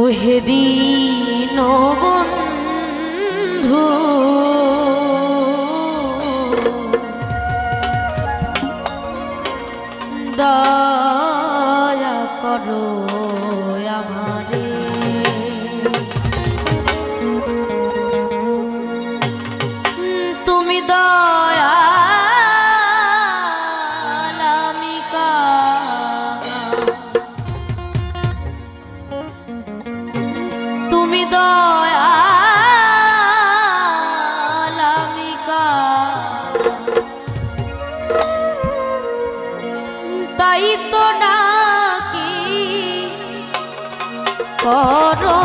ওহে দিন বন্ধু। দয়া করো তাই তো ডাকি করো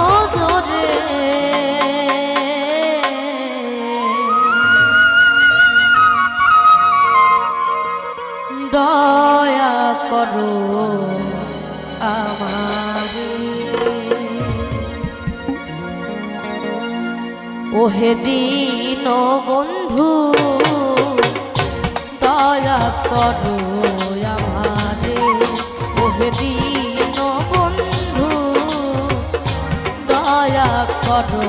দয়া করো আমারে। ওহে দিন বন্ধু দয়া করো আমারে ওহে দিন বন্ধু দয়া করো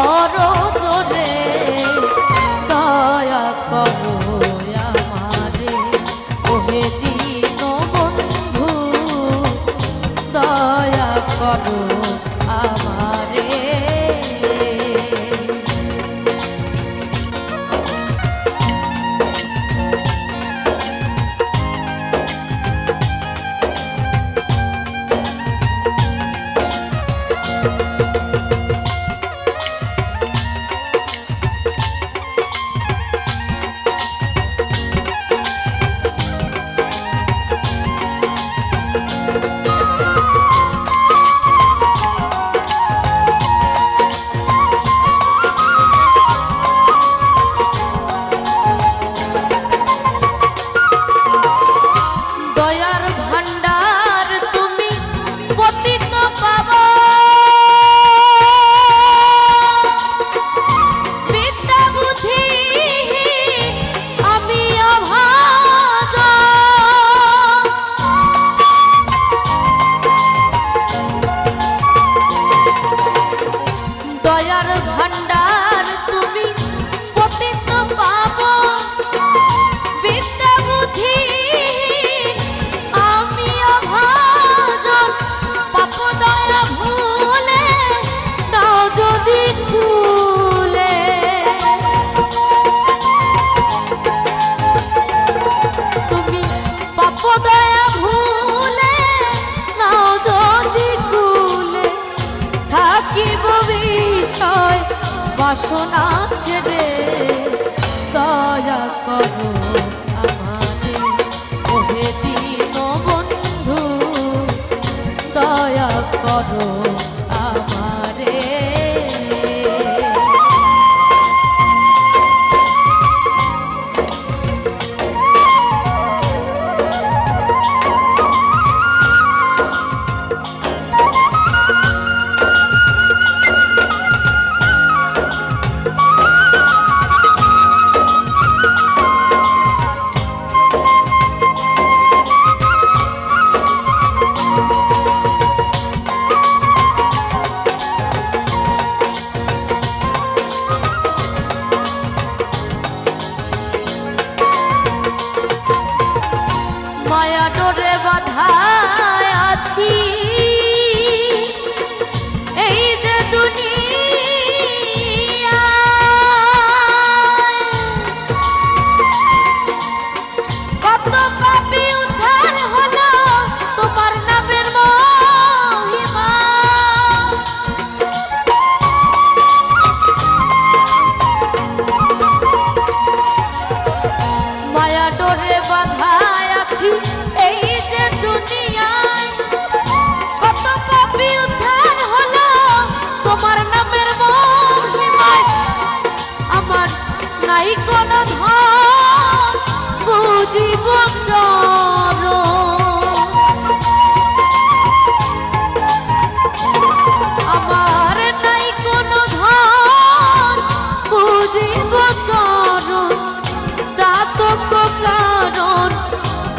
করো জোরে দয়া করো আমারে। ওহে দিন বন্ধু দয়া করো আমারে। বাসনা ছেড়ে দয়া করো। ah.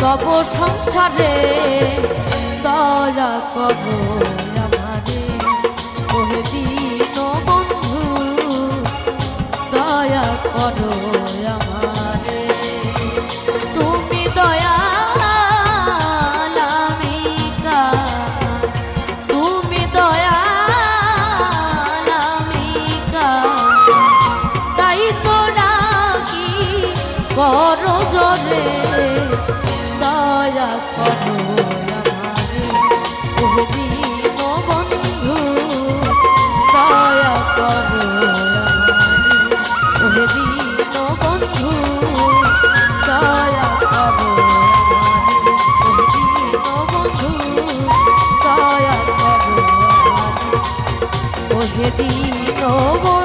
তব সংসারে দয়া কব ওহে